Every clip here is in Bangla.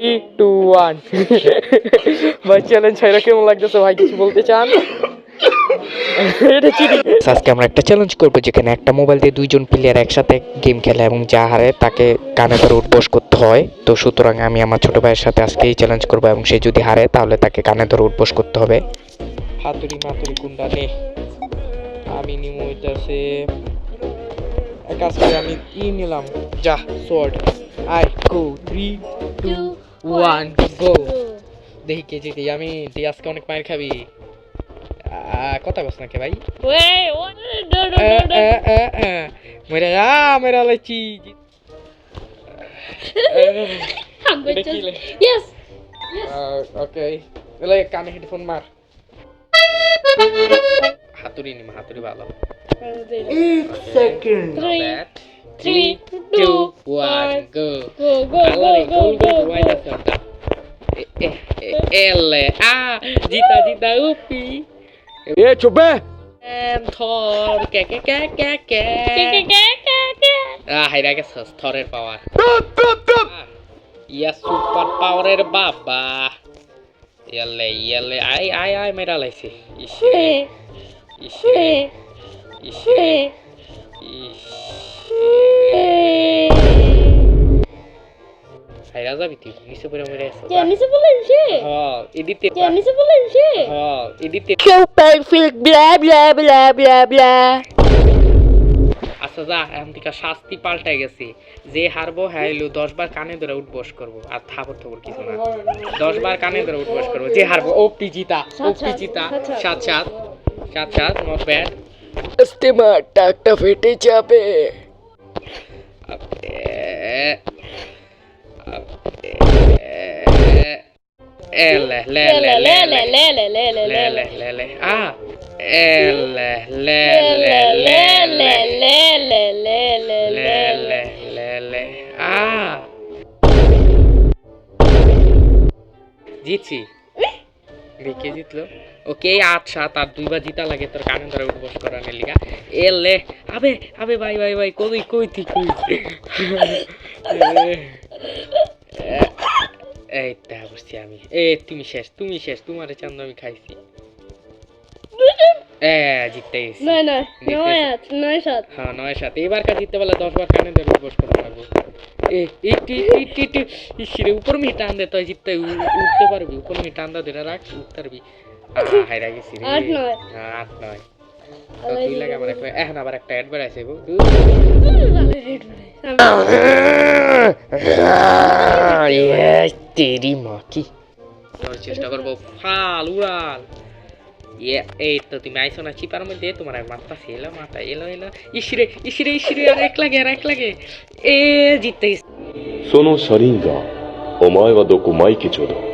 থ্রি টু ওয়ান ভাই চ্যালেঞ্জ ছাইরা কেমন লাগতেছে ভাই? কিছু বলতে চান? আজকে আমরা একটা চ্যালেঞ্জ করব যেখানে একটা মোবাইল দিয়ে দুইজন প্লেয়ার একসাথে গেম খেলে এবং যা হারে তাকে কানে ধরে উঠবোস করতে হয়। তো সুতরাং আমি আমার ছোট ভাইয়ের সাথে আজকে এই চ্যালেঞ্জ করব এবং সে যদি হারে তাহলে তাকে কানে ধরে উঠবোস করতে হবে। হাতুড়ি মাতুড়ি কুন্ডা নে আমি নিমু হইতাছে। এক কাজ করে আমি ই নিলাম? যা sword I go three two one go দেখি কে জিতি আমি আজকে অনেক মায়ের খাবি। কথা কস নাকি ভাই? মেরে যা মেরা লাইছি। ওকে। তাহলে কানে হেডফোন মার। হাতুড়ি নিম হাতুড়ি ভালো। Second three, two, one, go. Go, go, Allora, go, go, go. E, e, e, L. Ah, gita, gita, uppi. এ চুপে And Thor. Ke, ke, ke, ke, ke. Ke, ke, ke, ke, ke. Ah, হাইরা গেছস থরের পাওয়ার ইয়া সুপার পাওয়ারের বাবা ইয়ালে ইয়ালে আই আই আই মেরা লাইছে ইসে ইসে ইসে সাইরা যাবি তুই নিচে মরে আছিস নিচে হ্যাঁ নিচে হ্যাঁ কেউ perfect blah blah blah blah blah আচ্ছা যা এখন থেকে শাস্তি পাল্টাই গেছে যে হারবো হ্যাঁ দশ বার কানে ধরে উঠবস করব আর থাপর থাপর কিছু না দশ বার কানে ধরে উঠবস করব যে হারবো ও পিজিতা ও পিজিতা সাত সাত সাত সাত নট ব্যাড টাকটা ফেটে যাবে জিতছি দেখে জিতলো ওকে আট সাত আট দুইবার জিতা লাগে তোর কানে ধরে উঠবস করানোর লিগা। এ লে আবে আবে ভাই ভাই ভাই কই কই তুই কই? এই তা বসছি আমি। এ তুমি শেষ তুমি শেষ তোমার চান্দ আমি খাইছি। এ জিততে গেছি। নয় নয় দেখতেছি। নয় আট নয় সাত। হ্যাঁ নয় সাথে এবার কাজ জিততে পারলে দশ বার কানে ধরে উঠবস করা লাগবে? এ ইটি ইটি ইটি ইসিরে উপর মি টান দে তুই জিততে উঠতে পারবি উপর মি টান দা রাখ উঠতে পারবি। হাইরা চেষ্টা ফাল উড়াল। ইয়ে, এই তো তুমি না মধ্যে তোমার মাথা এলো মাথা এলো এলো। ইসিরে ইসিরে ইসিরে আর এক লাগে আর এক লাগে। এ জিততে শোনো সরিঙ্গা ও বা দোকুমাই কিছু দো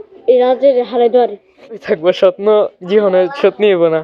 এই রাজ্যের হারাই থাকব স্বপ্ন জীবনের সত্যি নিব না।